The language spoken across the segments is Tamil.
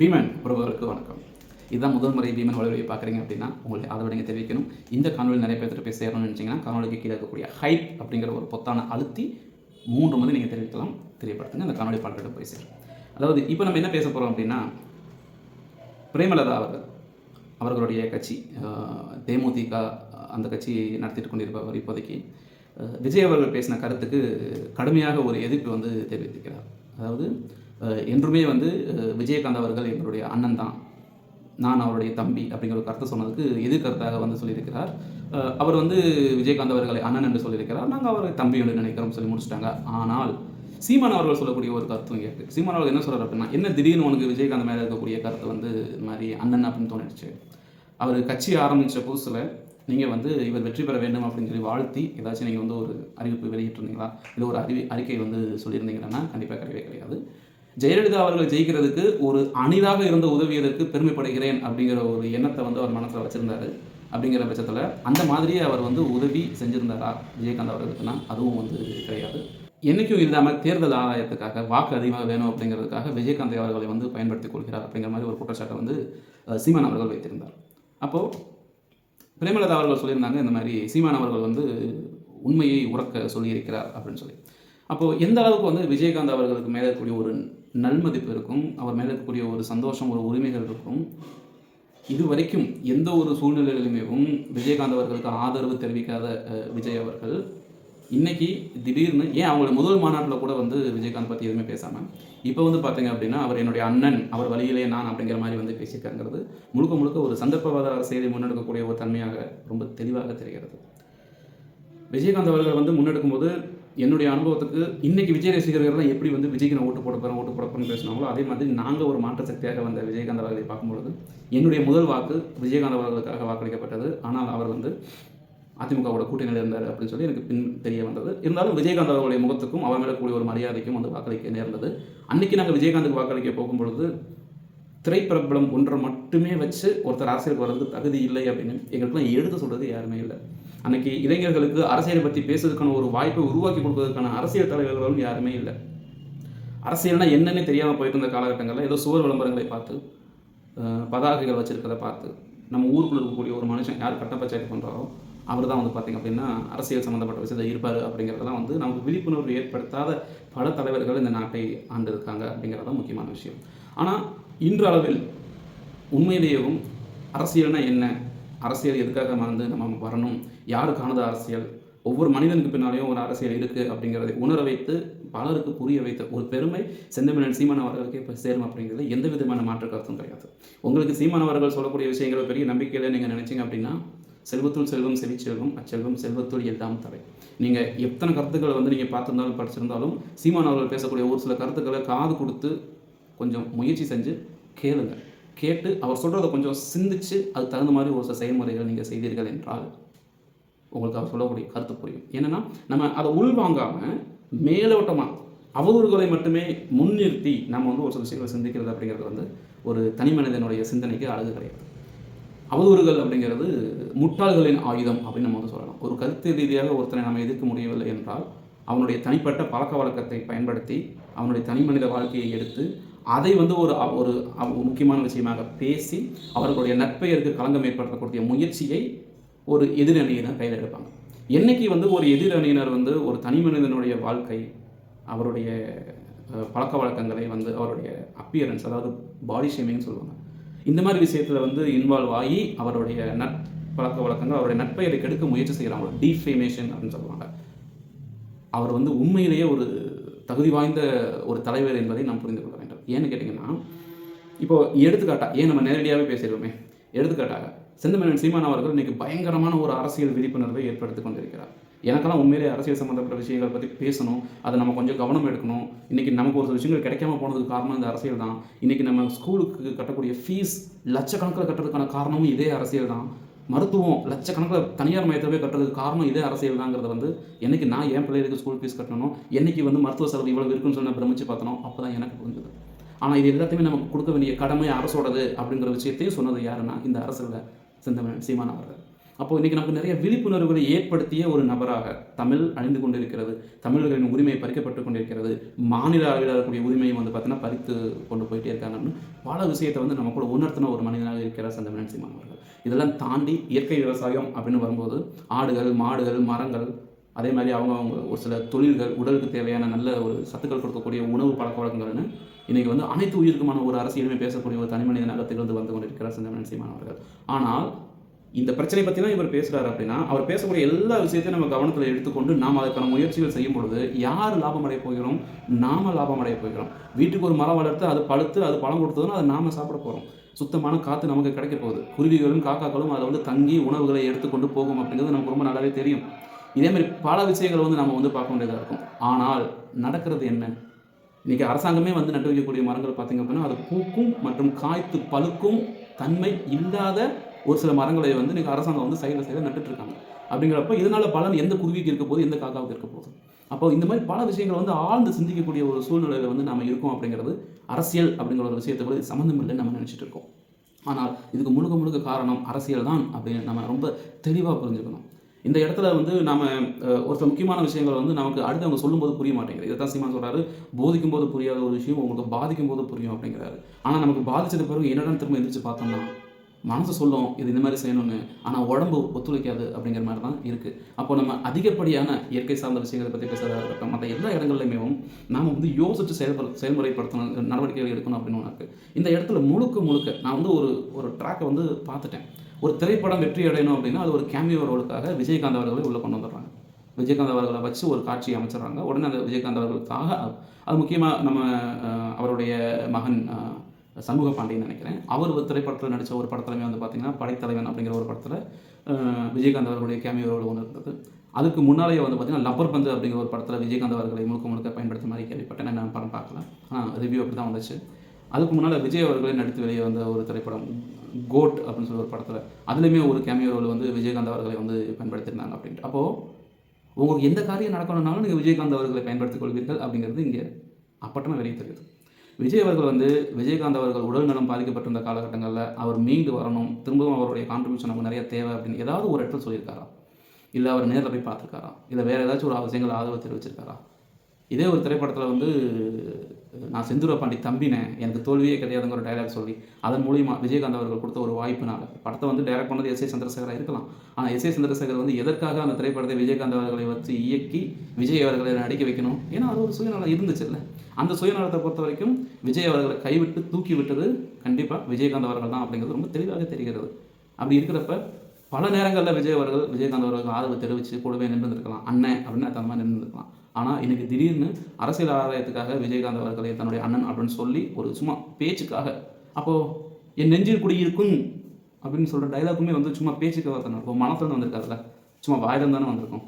பீமன் உறவுகளுக்கு வணக்கம். இதுதான் முதல் முறை பீமன் வலைவலியை பார்க்குறீங்க அப்படின்னா உங்களை அதை விட தெரிவிக்கணும். இந்த காணொலி நிறைய பேர்த்து போய் சேரணும்னு நினச்சிங்கன்னா காணொலிக்கு கீழே இருக்கக்கூடிய ஹைப் அப்படிங்கிற ஒரு பொத்தான அழுத்தி மூன்று முறை நீங்கள் தெரிவிக்கலாம் தெரியப்படுத்துங்க. அந்த காணொலி பாடல்கிட்ட போய் சேரும் அதாவது இப்போ நம்ம என்ன பேச போகிறோம் அப்படின்னா பிரேமலதா அவர்கள் அவர்களுடைய கட்சி தேமுதிக அந்த கட்சி நடத்திட்டு கொண்டிருப்பவர் இப்போதைக்கு. விஜய் அவர்கள் பேசின கருத்துக்கு கடுமையாக ஒரு எதிர்ப்பு வந்து தெரிவித்திருக்கிறார். அதாவது என்றுமே வந்து விஜயகாந்த் அவர்கள் எங்களுடைய அண்ணன் தான். நான் அவருடைய தம்பி அப்படிங்கிற ஒரு கருத்தை சொன்னதுக்கு எதிர்கருத்தாக வந்து சொல்லியிருக்கிறார். அவர் வந்து விஜயகாந்த் அவர்களை அண்ணன் என்று சொல்லியிருக்கிறார். நாங்கள் அவரை தம்பி என்று நினைக்கிறோம் சொல்லி முடிச்சிட்டாங்க. ஆனால் சீமான் அவர்கள் சொல்லக்கூடிய ஒரு கருத்தும் இருக்குது சீமான் அவர்கள் என்ன சொல்கிறார் அப்படின்னா என்ன திடீர்னு உனக்கு விஜயகாந்த் மேலே இருக்கக்கூடிய கருத்து வந்து இது மாதிரி அண்ணன் அப்படின்னு தோணிடுச்சு. அவர் கட்சி ஆரம்பித்த புதுசில் நீங்கள் வந்து இவர் வெற்றி பெற வேண்டும் அப்படின்னு சொல்லி வாழ்த்தி ஏதாச்சும் நீங்கள் வந்து ஒரு அறிவிப்பு வெளியிட்டிருந்தீங்களா? இல்லை ஒரு அறிவி அறிக்கை வந்து சொல்லியிருந்தீங்கன்னா கண்டிப்பாக கிடையவே கிடையாது. ஜெயலலிதா அவர்கள் ஜெயிக்கிறதுக்கு ஒரு அணிதாக இருந்து உதவியதற்கு பெருமைப்படுகிறேன் அப்படிங்கிற ஒரு எண்ணத்தை வந்து அவர் மனசில் வச்சுருந்தாரு அப்படிங்கிற பட்சத்தில் அந்த மாதிரியே அவர் வந்து உதவி செஞ்சுருந்தாரா விஜயகாந்த் அவர்களுக்குன்னா அதுவும் வந்து கிடையாது. என்றைக்கும் இல்லாமல் தேர்தல் ஆதாயத்துக்காக வாக்கு அதிகமாக வேணும் அப்படிங்கிறதுக்காக விஜயகாந்த் அவர்களை வந்து பயன்படுத்திக் கொள்கிறார் அப்படிங்கிற மாதிரி ஒரு குற்றச்சாட்டை வந்து சீமான் அவர்கள் வைத்திருந்தார். அப்போது பிரேமலதா அவர்கள் சொல்லியிருந்தாங்க இந்த மாதிரி சீமான் அவர்கள் வந்து உண்மையை உறக்க சொல்லியிருக்கிறார் அப்படின்னு சொல்லி. அப்போது எந்த அளவுக்கு வந்து விஜயகாந்த் அவர்களுக்கு மேலே இருக்கக்கூடிய ஒரு நல்மதிப்பு இருக்கும் அவர் மேலே இருக்கக்கூடிய ஒரு சந்தோஷம் ஒரு உரிமைகள் இருக்கும். இது வரைக்கும் எந்த ஒரு சூழ்நிலையிலுமேவும் விஜயகாந்த் அவர்களுக்கு ஆதரவு தெரிவிக்காத விஜய் அவர்கள். இன்றைக்கி திடீர்னு ஏன் அவங்களோட முதல் மாநாட்டில் கூட வந்து விஜயகாந்த் பற்றி எதுவுமே பேசாமல் இப்போ வந்து பார்த்தீங்க அப்படின்னா அவர் என்னுடைய அண்ணன் அவர் வழியிலே நான் அப்படிங்கிற மாதிரி வந்து பேசியிருக்காங்கிறது முழுக்க முழுக்க ஒரு சந்தர்ப்பவாத அரசியலை முன்னெடுக்கக்கூடிய ஒரு தன்மையாக ரொம்ப தெளிவாக தெரிகிறது. விஜயகாந்த் அவர்கள் வந்து முன்னெடுக்கும்போது என்னுடைய அனுபவத்துக்கு இன்னைக்கு விஜய் ரசிகர்கள்லாம் எப்படி வந்து விஜய்க்கு நான் ஓட்டு போட போகிறேன் ஓட்டு போட போகிறேன்னு பேசினாங்களோ அதே மாதிரி நாங்கள் ஒரு மாற்ற சக்தியாக வந்த விஜயகாந்த் அவர்களை பார்க்கும்பொழுது என்னுடைய முதல் வாக்கு விஜயகாந்த் அவர்களுக்காக வாக்களிக்கப்பட்டது. ஆனால் அவர் வந்து அதிமுகவோட கூட்டணியில் இருந்தார் அப்படின்னு சொல்லி எனக்கு பின் தெரிய வந்தது. இருந்தாலும் விஜயகாந்த் அவர்களுடைய முகத்துக்கும் அவர் மேலே கூடிய ஒரு மரியாதைக்கும் வந்து வாக்களிக்க நேர்ந்தது. அன்னைக்கு நாங்கள் விஜயகாந்துக்கு வாக்களிக்க போகும்பொழுது திரைப்பிரபலம் ஒன்றை மட்டுமே வச்சு ஒருத்தர் அரசியலுக்கு வர்றது தகுதி இல்லை அப்படின்னு எங்களுக்குலாம் எடுத்து சொல்கிறது யாருமே இல்லை. அன்னைக்கு இளைஞர்களுக்கு அரசியலை பற்றி பேசுறதுக்கான ஒரு வாய்ப்பை உருவாக்கி கொடுப்பதற்கான அரசியல் தலைவர்களும் யாருமே இல்லை. அரசியல்னா என்னன்னே தெரியாமல் போயிட்டு இருந்த காலகட்டங்களில் ஏதோ சுவர் விளம்பரங்களை பார்த்து பதாகைகள் வச்சிருக்கிறத பார்த்து நம்ம ஊருக்குள்ள இருக்கக்கூடிய ஒரு மனுஷன் யார் கட்ட பஞ்சாயத்து பண்ணுறாரோ அவர் தான் வந்து பார்த்திங்க அப்படின்னா அரசியல் சம்மந்தப்பட்ட விஷயத்தில் இருப்பார் அப்படிங்கிறதெல்லாம் வந்து நமக்கு விழிப்புணர்வு ஏற்படுத்தாத பல தலைவர்கள் இந்த நாட்டை ஆண்டு இருக்காங்க அப்படிங்கிறது தான் முக்கியமான விஷயம். ஆனால் இன்று அளவில் உண்மையிலேயும் அரசியல்னால் என்ன? அரசியல் எதுக்காக வந்து நம்ம வரணும்? யாருக்கானது அரசியல்? ஒவ்வொரு மனிதனுக்கு பின்னாலேயும் ஒரு அரசியல் இருக்குது அப்படிங்கிறதை உணர வைத்து பலருக்கு புரிய வைத்த ஒரு பெருமை செந்தமிழன் சீமான் அவர்களுக்கு இப்போ சேரும் அப்படிங்கிறது எந்த விதமான மாற்று கருத்தும் கிடையாது. உங்களுக்கு சீமான் அவர்கள் சொல்லக்கூடிய விஷயங்களை பெரிய நம்பிக்கையில் நீங்கள் நினச்சிங்க அப்படின்னா செல்வத்துள் செல்வம் செவிச்செல்வம் அச்செல்வம் செல்வத்துள் எல்லாம் தலை நீங்கள் எத்தனை கருத்துக்களை வந்து நீங்கள் பார்த்திருந்தாலும் படிச்சிருந்தாலும் சீமான் அவர்கள் பேசக்கூடிய ஒரு சில கருத்துக்களை காது கொடுத்து கொஞ்சம் முயற்சி செஞ்சு கேளுங்க. கேட்டு அவர் சொல்கிறத கொஞ்சம் சிந்திச்சு அதுக்கு தகுந்த மாதிரி ஒரு சில செயல்முறைகள் நீங்கள் செய்தீர்கள் என்றால் உங்களுக்கு அவர் சொல்லக்கூடிய கருத்து புரியும். என்னென்னா நம்ம அதை உள்வாங்காமல் மேலோட்டமாக அவதூறுகளை மட்டுமே முன்னிறுத்தி நம்ம வந்து ஒரு சில விஷயங்களை சிந்திக்கிறது அப்படிங்கிறது வந்து ஒரு தனி மனிதனுடைய சிந்தனைக்கு அழகு கிடையாது. அவதூறுகள் அப்படிங்கிறது முட்டாள்களின் ஆயுதம் அப்படின்னு நம்ம வந்து சொல்லலாம். ஒரு கருத்து ரீதியாக ஒருத்தனை நம்ம எதிர்க்க முடியவில்லை என்றால் அவனுடைய தனிப்பட்ட பழக்க வழக்கத்தை பயன்படுத்தி அவனுடைய தனி மனித வாழ்க்கையை எடுத்து அதை வந்து ஒரு ஒரு அவ- முக்கியமான விஷயமாக பேசி அவர்களுடைய நட்பெயருக்கு களங்கம் ஏற்படுத்தக்கூடிய முயற்சியை ஒரு எதிரணியினர் கையில் எடுப்பாங்க. என்னைக்கு வந்து ஒரு எதிரணியினர் வந்து ஒரு தனி மனிதனுடைய வாழ்க்கை அவருடைய பழக்க வழக்கங்களை வந்து அவருடைய அப்பியரன்ஸ் அதாவது பாடி ஷேமிங்னு சொல்லுவாங்க. இந்த மாதிரி விஷயத்தில் வந்து இன்வால்வ் ஆகி அவருடைய நட் பழக்க வழக்கங்கள் அவருடைய நட்பெயரை கெடுக்க முயற்சி செய்கிறாங்க டீஃபேமேஷன் அப்படின்னு சொல்லுவாங்க. அவர் வந்து உண்மையிலேயே ஒரு தகுதி வாய்ந்த ஒரு தலைவர் என்பதை நாம் புரிந்து கொள்ள வேண்டும். ஏன்னு கேட்டிங்கன்னா இப்போது எடுத்துக்காட்டா ஏன் நம்ம நேரடியாகவே பேசிடுவோமே எடுத்துக்காட்டாக செந்தமிழன் சீமான் அவர்கள் இன்றைக்கி பயங்கரமான ஒரு அரசியல் விழிப்புணர்வை ஏற்படுத்தி கொண்டிருக்கிறார். எனக்கெல்லாம் உண்மையிலே அரசியல் சம்மந்தப்பட்ட விஷயங்கள் பற்றி பேசணும் அதை நம்ம கொஞ்சம் கவனம் எடுக்கணும். இன்றைக்கி நமக்கு ஒரு சில விஷயங்கள் கிடைக்காம போனதுக்கு காரணம் இந்த அரசியல் தான். இன்றைக்கி நம்ம ஸ்கூலுக்கு கட்டக்கூடிய ஃபீஸ் லட்சக்கணக்கில் கட்டுறதுக்கான காரணமும் இதே அரசியல் தான். மருத்துவம் லட்சக்கணக்கில் தனியார் மையத்தில் போய் கட்டுறதுக்கு காரணம் இதே அரசியல் தாங்கிறத வந்து என்னைக்கு நான் என் பிள்ளைகளுக்கு ஸ்கூல் ஃபீஸ் கட்டணும் என்னைக்கு வந்து மருத்துவ செலவு இவ்வளோ இருக்குன்னு சொல்லி நான் பிரமிச்சு பார்த்தனோ அப்போ தான் எனக்கு புரிஞ்சுது. ஆனால் இது எல்லாத்தையுமே நமக்கு கொடுக்க வேண்டிய கடமை அரசோடது அப்படிங்கிற விஷயத்தையும் சொன்னது யாருன்னா இந்த அரசில் செந்தமிழன் சீமான் அவர்கள். அப்போ இன்றைக்கி நமக்கு நிறைய விழிப்புணர்வுகளை ஏற்படுத்திய ஒரு நபராக தமிழ் அழிந்து கொண்டிருக்கிறது தமிழர்களின் உரிமை பறிக்கப்பட்டு கொண்டிருக்கிறது மாநில அளவில் இருக்கக்கூடிய உரிமையும் வந்து பார்த்தீங்கன்னா பறித்து கொண்டு போயிட்டே இருக்காங்கன்னு பல விஷயத்தை வந்து நம்ம கூட உணர்த்தின ஒரு மனிதனாக இருக்கிறார் சந்தமனன் சீமான் அவர்கள். இதெல்லாம் தாண்டி இயற்கை விவசாயம் அப்படின்னு வரும்போது ஆடுகள் மாடுகள் மரங்கள் அதே மாதிரி அவங்க அவங்க ஒரு சில தொழில்கள் உடலுக்கு தேவையான நல்ல ஒரு சத்துக்கள் கொடுக்கக்கூடிய உணவு பழக்க வழக்கங்கள்னு இன்றைக்கி வந்து அனைத்து உயிருக்குமான ஒரு அரசியலுமே பேசக்கூடிய ஒரு தனி மனிதனாக திகழ்ந்து வந்து கொண்டிருக்கிறார் செந்தமனன் சீமான் அவர்கள். ஆனால் இந்த பிரச்சனை பற்றி தான் இவர் பேசுகிறார் அப்படின்னா அவர் பேசக்கூடிய எல்லா விஷயத்தையும் நம்ம கவனத்தில் எடுத்துக்கொண்டு நாம் அதுக்கான முயற்சிகள் செய்யும் பொழுது யார் லாபம் அடைய போகிறோம்? நாம லாபம் அடைய போகிறோம். வீட்டுக்கு ஒரு மரம் வளர்த்து அது பழுத்து அது பழம் கொடுத்ததுன்னா அதை நாம சாப்பிட போகிறோம் சுத்தமான காற்று நமக்கு கிடைக்க போகுது. குருவிகளும் காக்காக்களும் அதை வந்து தங்கி உணவுகளை எடுத்துக்கொண்டு போகும் அப்படிங்கிறது நமக்கு ரொம்ப நல்லாவே தெரியும். இதே மாதிரி பல விஷயங்களை வந்து நம்ம வந்து பார்க்க வேண்டியதாக இருக்கும். ஆனால் நடக்கிறது என்ன? இன்றைக்கி அரசாங்கமே வந்து நட்டு வைக்கக்கூடிய மரங்கள் பார்த்திங்க அப்படின்னா அது பூக்கும் மற்றும் காய்த்து பழுக்கும் தன்மை இல்லாத ஒரு சில மரங்களை வந்து இன்றைக்கி அரசாங்கம் வந்து சைடில் சைடில் நட்டுட்ருக்காங்க அப்படிங்கிறப்ப இதனால் பலன் எந்த குருவிக்கு இருக்க போகுது எந்த காக்காவுக்கு இருக்க போகுது? அப்போ இந்த மாதிரி பல விஷயங்கள் வந்து ஆழ்ந்து சிந்திக்கக்கூடிய ஒரு சூழ்நிலையில் வந்து நம்ம இருக்கோம் அப்படிங்கிறது அரசியல் அப்படிங்கிற ஒரு விஷயத்தை கூட சம்மந்தம் இல்லைன்னு நம்ம நினச்சிட்டு இருக்கோம். ஆனால் இதுக்கு முழுக்க முழுக்க காரணம் அரசியல் தான் அப்படின்னு நம்ம ரொம்ப தெளிவாக புரிஞ்சுக்கணும். இந்த இடத்துல வந்து நாம் ஒருத்தர் முக்கியமான விஷயங்கள் வந்து நமக்கு அடுத்து அவங்க சொல்லும்போது புரிய மாட்டேங்குது. இதை தான் சீமான் சொல்கிறாரு போதிக்கும் போது புரியாத ஒரு விஷயம் உங்களுக்கு பாதிக்கும் போது புரியும் அப்படிங்கிறாரு. ஆனால் நமக்கு பாதிச்சது பிறகு என்னடா திரும்ப எந்திரிச்சு பார்த்தோம்னா மனசு சொல்லும் இது இந்த மாதிரி செய்யணும்னு. ஆனால் உடம்பு ஒத்துழைக்காது அப்படிங்கிற மாதிரி தான் இருக்குது அப்போ நம்ம அதிகப்படியான இயற்கை சார்ந்த விஷயங்களை பற்றி பேசுகிறதா இருக்கட்டும் மற்ற எல்லா இடங்கள்லையுமே நாம் வந்து யோசித்து செயல்பட செயல்முறைப்படுத்தணும் நடவடிக்கைகள் எடுக்கணும் அப்படின்னு ஒன்று இந்த இடத்துல முழுக்க முழுக்க நான் வந்து ஒரு ஒரு ட்ராக்கை வந்து பார்த்துட்டேன். ஒரு திரைப்படம் வெற்றி அடையணும் அப்படின்னா அது ஒரு கேமியோ ரோலுக்காக விஜயகாந்த் அவர்களை உள்ளே கொண்டு வந்துடுறாங்க. விஜயகாந்த் அவர்களை வச்சு ஒரு காட்சி அமைச்சிடுறாங்க. உடனே அந்த விஜயகாந்த் அவர்களுக்காக அது முக்கியமாக நம்ம அவருடைய மகன் சண்முக பாண்டியன் நினைக்கிறேன். அவர் ஒரு திரைப்படத்தில் நடித்த ஒரு படத்துலையுமே வந்து பார்த்திங்கன்னா படைத்தலைவன் அப்படிங்கிற ஒரு படத்தில் விஜயகாந்த் அவர்களுடைய கேமியோ ரோல் ஒன்று இருந்தது. அதுக்கு முன்னாலேயே வந்து பார்த்திங்கன்னா லப்பர் பந்து அப்படிங்கிற ஒரு படத்தில் விஜயகாந்த் அவர்களை முழுக்க முழுக்க பயன்படுத்த மாதிரி கேள்விப்பட்டேன். நான் படம் பார்க்கல. ஆனால் ரிவ்யூ அப்படி தான் வந்துச்சு. அதுக்கு முன்னால் விஜய் அவர்களே நடித்து வெளியே வந்த ஒரு திரைப்படம் கோட் அப்படின்னு சொல்லி ஒரு படத்தில் அதுலேயுமே ஒரு கேமியோவில் வந்து விஜயகாந்த் அவர்களை வந்து பயன்படுத்தியிருந்தாங்க அப்படின்ட்டு. அப்போது உங்களுக்கு எந்த காரியம் நடக்கணும்னாலும் நீங்கள் விஜயகாந்த் அவர்களை பயன்படுத்திக் கொள்வீர்கள் அப்படிங்கிறது இங்கே அப்பட்டமாக வெளியே தெரியுது விஜய் அவர்கள் வந்து விஜயகாந்த் அவர்கள் உடல் நலம் பாதிக்கப்பட்டிருந்த காலகட்டங்களில் அவர் மீண்டு வரணும் திரும்பவும் அவருடைய கான்ட்ரிபியூஷன் நமக்கு நிறைய தேவை அப்படின்னு ஏதாவது ஒரு இடத்துல சொல்லியிருக்காரா? இல்லை அவர் நேரில் போய் பார்த்துருக்காரா? இல்லை வேறு ஏதாச்சும் ஒரு அவசியங்கள் ஆதரவு தெரிவிச்சிருக்காரா? இதே ஒரு திரைப்படத்தில் வந்து நான் செந்தூர பாண்டி தம்பினேன். எனக்கு தோல்வியே கிடையாதுங்கிற ஒரு டைலாக் சொல்லி அதன் மூலியமாக விஜயகாந்த் அவர்கள் கொடுத்த ஒரு வாய்ப்புனால. படத்தை வந்து டைரக்ட் பண்ணது எஸ் ஏ சந்திரசேகராக இருக்கலாம். ஆனால் எஸ் ஏ சந்திரசேகர் வந்து எதற்காக அந்த திரைப்படத்தை விஜயகாந்த் அவர்களை வச்சு இயக்கி விஜய் அவர்களை நடிக்க வைக்கணும்? ஏன்னா அது ஒரு சுயநலம் இருந்துச்சு இல்லை. அந்த சுயநலத்தை பொறுத்த வரைக்கும் விஜய் அவர்களை கைவிட்டு தூக்கி விட்டது கண்டிப்பாக விஜயகாந்த் அவர்கள் தான் அப்படிங்கிறது ரொம்ப தெளிவாக தெரிகிறது. அப்படி இருக்கிறப்ப பல நேரங்களில் விஜய் அவர்கள் விஜயகாந்த் அவர்களுக்கு ஆதரவு தெரிவித்து கூடவே நின்றுருக்கலாம் அண்ணன் அப்படின்னு அந்த மாதிரி நின்றுருக்கலாம் ஆனால் இன்றைக்கி திடீர்னு அரசியல் ஆதாயத்துக்காக விஜயகாந்த் அவர்களை தன்னுடைய அண்ணன் அப்படின்னு சொல்லி ஒரு சும்மா பேச்சுக்காக அப்போது என் நெஞ்சில் குடியிருக்கும் அப்படின்னு சொல்கிற டைலாக்குமே வந்து சும்மா பேச்சுக்காக தானே இப்போ மனசுலேருந்து வந்திருக்காதுல்ல சும்மா வாயிலம் தானே வந்திருக்கும்.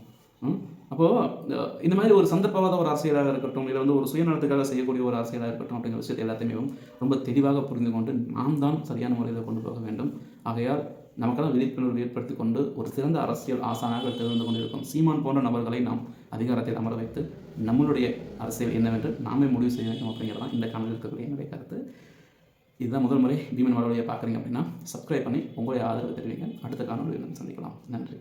அப்போது இந்த மாதிரி ஒரு சந்தர்ப்பவாத ஒரு அரசியலாக இருக்கட்டும் இல்லை வந்து ஒரு சுயநலத்துக்காக செய்யக்கூடிய ஒரு அரசியலாக இருக்கட்டும் அப்படிங்கிற விஷயத்தை எல்லாத்தையுமே ரொம்ப தெளிவாக புரிந்து கொண்டு நாம் தான் சரியான முறையில் கொண்டு போக வேண்டும். ஆகையால் நமக்கெல்லாம் விழிப்புணர்வு ஏற்படுத்தி கொண்டு ஒரு சிறந்த அரசியல் ஆசானாக திகழ்ந்து கொண்டிருக்கும் சீமான் போன்ற நபர்களை நாம் அதிகாரத்தில் அமர வைத்து நம்மளுடைய அரசியல் என்னவென்று நாமே முடிவு செய்ய வேண்டும் அப்படிங்கிறதான் இந்த காணொலியில் இருக்கக்கூடிய என்னுடைய கருத்து. இதுதான் முதல் முறை பீமன் வளர்ச்சியை பார்க்குறீங்க அப்படின்னா சப்ஸ்கிரைப் பண்ணி உங்களுடைய ஆதரவு தெரிவிங்க. அடுத்த காணொலியில் சந்திக்கலாம். நன்றி.